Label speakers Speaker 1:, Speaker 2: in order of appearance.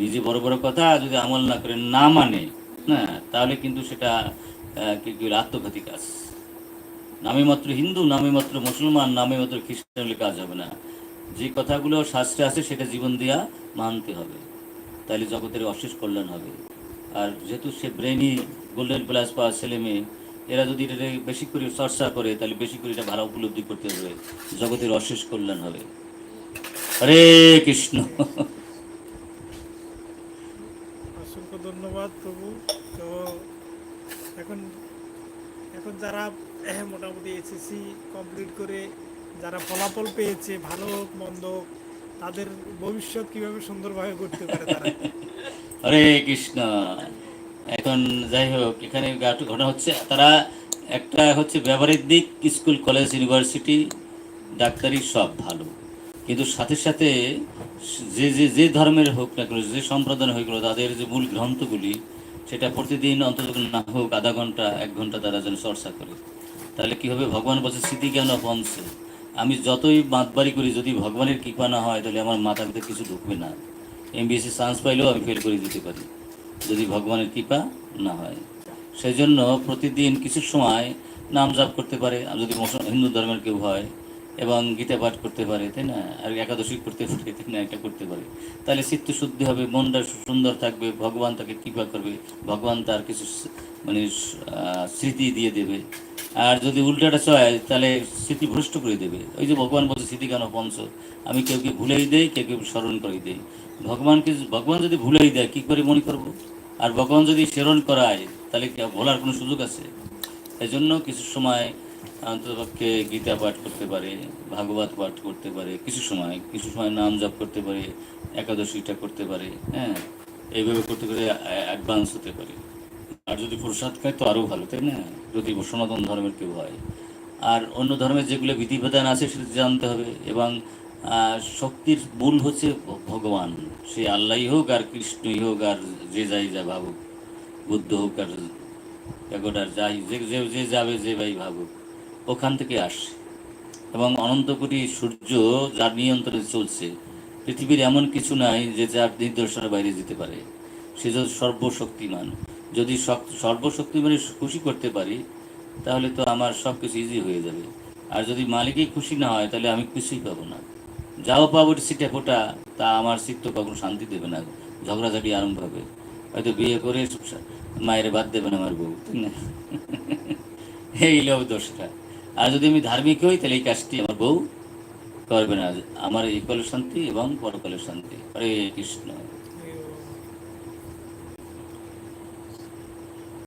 Speaker 1: নিজে বড় বড় কথা যদি আমল না করে না মানে হ্যাঁ তাহলে কিন্তু সেটা কি কি আত্মঘাতী কাজ নামে মাত্র হিন্দু, নামে মাত্র মুসলমান, নামে মাত্র খ্রিস্টান হলে কাজ হবে না। যে কথাগুলো শাস্ত্রে আছে সেটা জীবন দিয়া মানতে হবে। তাহলে জগতের অশেষ কল্যাণ হবে। আর যেহেতু সে ব্রেনি গোল্ডেন প্লাস পাওয়া ছেলে মেয়ে, এরা যদি এটা বেশি করে চর্চা করে, তাহলে বেশি করে এটা ভালো উপলব্ধি করতে হবে। জগতের অশেষ কল্যাণ হবে। হরে কৃষ্ণ।
Speaker 2: এখন এখন যারা মোটামুটি এসএসসি কমপ্লিট করে যারা ফলাফল পেয়েছে, ভালো হোক, মন্দ তাদের ভবিষ্যৎ কীভাবে সুন্দরভাবে করতে পারে তারা?
Speaker 1: হরে কৃষ্ণ। এখন যাই হোক, এখানে ঘটনা হচ্ছে, তারা একটা হচ্ছে ব্যবহারিক দিক, স্কুল, কলেজ, ইউনিভার্সিটি, ডাক্তারি সব ভালো। কিন্তু সাথে সাথে যে যে যে ধর্মের হোক না কেন, যে সম্প্রদায় হয়ে গেলো তাদের যে মূল গ্রন্থগুলি সেটা প্রতিদিন অন্তত না হোক আধা ঘণ্টা, এক ঘণ্টা তারা যেন চর্চা করে। তাহলে কি হবে? ভগবান বলছে, স্মৃতি জ্ঞান পঞ্চে আমি যতই মাতবাড়ি করি, যদি ভগবানের কৃপা না হয়, তাহলে আমার মাথার ভিতরে কিছু ঢুকবে না। এমবিএসসি চান্স পাইলেও আমি ফেল করে দিতে পারি, যদি ভগবানের কৃপা না হয়। সেই জন্য প্রতিদিন কিছু সময় নাম জাপ করতে পারে। যদি হিন্দু ধর্মের কেউ হয় এবং গীতা পাঠ করতে পারে, তাই না? আর একাদশী করতে পারে তাই না এটা করতে পারে। তাহলে চিত্ত শুদ্ধি হবে, মনটা সুন্দর থাকবে, ভগবান তাকে কৃপা করবে, ভগবান তার কিছু মানে স্মৃতি দিয়ে দেবে। আর যদি উল্টাটা চায়, তাহলে স্মৃতি ভ্রষ্ট করে দেবে। ওই যে ভগবান বলছে স্মৃতি কেন পঞ্চ আমি কেউ কেউ ভুলেই দেই, কেউ কেউ স্মরণ করে দেই। ভগবানকে ভগবান যদি ভুলেই দেয়, কী করে মনে করব? আর ভগবান যদি স্মরণ করায়, তাহলে ভোলার কোনো সুযোগ আছে? এই জন্য কিছু সময় অন্ততপক্ষে গীতা পাঠ করতে পারে, ভাগবত পাঠ করতে পারে, কিছু সময় কিছু সময় নাম জপ করতে পারে, একাদশীটা করতে পারে হ্যাঁ এইভাবে করতে করে অ্যাডভান্স হতে পারে। আর যদি প্রসাদ খায় তো আরও ভালো, তাই না? যদি সনাতন ধর্মের কেউ হয়। আর অন্য ধর্মের যেগুলো বিধিবিধান আছে সেটা জানতে হবে। এবং শক্তির মূল হচ্ছে ভগবান। সে আল্লাহই হোক আর কৃষ্ণই হোক আর যে যাই যা ভাবুক, বুদ্ধ হোক আর যাই যে যে যাবে, যে ভাই ভাবুক। ওখান থেকে আসে। এবং অনন্ত কোটি সূর্য যার নিয়ন্ত্রণে চলছে, পৃথিবীর এমন কিছু নাই যে যার নির্দেশনার বাইরে যেতে পারে। সে যদি সর্বশক্তিমান, যদি শক- সর্বশক্তিমানে খুশি করতে পারি, তাহলে তো আমার সব কিছু ইজি হয়ে যাবে। আর যদি মালিকই খুশি না হয়, তাহলে আমি কিছুই পাবো না। যাও পাবো সিটে ফোটা, তা আমার চিত্ত কখনো শান্তি দেবে না। ঝগড়াঝাটি আরম্ভ হবে। হয়তো বিয়ে করে মায়ের বাদ দেবে না আমার বউ এই লোক দোষটা। আর যদি আমি ধার্মিক হই, তাহলে এই কাজটি আমার বউ করবে না। আমার এই কলের শান্তি এবং পরকালের শান্তি হরে কৃষ্ণ।